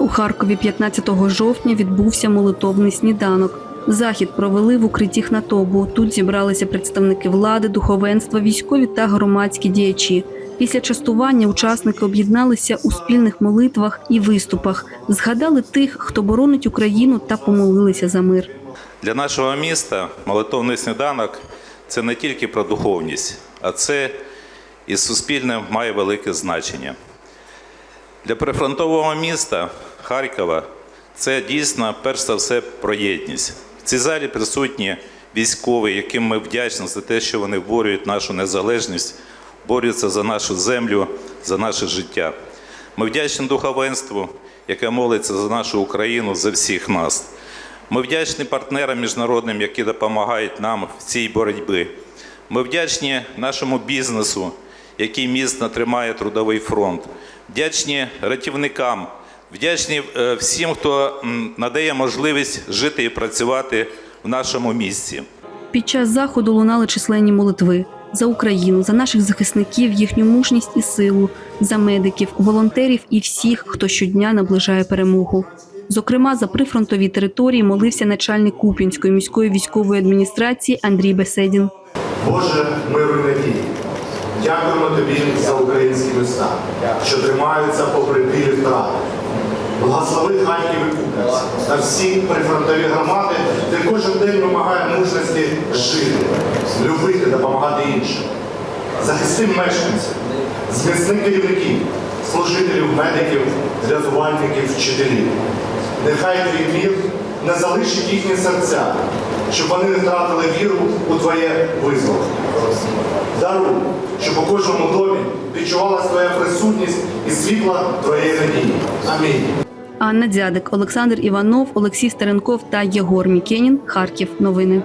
У Харкові 15 жовтня відбувся молитовний сніданок. Захід провели в укритті Хнатобу. Тут зібралися представники влади, духовенства, військові та громадські діячі. Після частування учасники об'єдналися у спільних молитвах і виступах, згадали тих, хто боронить Україну та помолилися за мир. Для нашого міста молитовний сніданок це не тільки про духовність, а це і суспільне має велике значення. Для прифронтового міста Харкова це дійсно перш за все про єдність. В цій залі присутні військові, яким ми вдячні за те, що вони борюють нашу незалежність, борються за нашу землю, за наше життя. Ми вдячні духовенству, яке молиться за нашу Україну, за всіх нас. Ми вдячні партнерам міжнародним, які допомагають нам в цій боротьбі. Ми вдячні нашому бізнесу, який міцно тримає трудовий фронт. Вдячні рятівникам, вдячні е, всім, хто надає можливість жити і працювати в нашому місті. Під час заходу лунали численні молитви за Україну, за наших захисників, їхню мужність і силу, за медиків, волонтерів і всіх, хто щодня наближає перемогу. Зокрема, за прифронтові території молився начальник Куп'янської міської військової адміністрації Андрій Беседін. Боже, миру надії. Дякуємо тобі за українські міста, що тримаються попри білі втрати. Благослови Харків і Куп'янськ та всі прифронтові громади, де кожен день вимагає мужності жити, любити, допомагати іншим. Захисти мешканців, зміцни керівників, служителів, медиків, рятувальників, вчителів. Нехай твій мір не залишить їхні серця, щоб вони не втратили віру у твоє визволення. Даруй, щоб у кожному домі відчувалась твоя присутність і світла твоєї надії. Амінь. Анна Дзядик, Олександр Іванов, Олексій Старенков та Єгор Мікенін. Харків. Новини.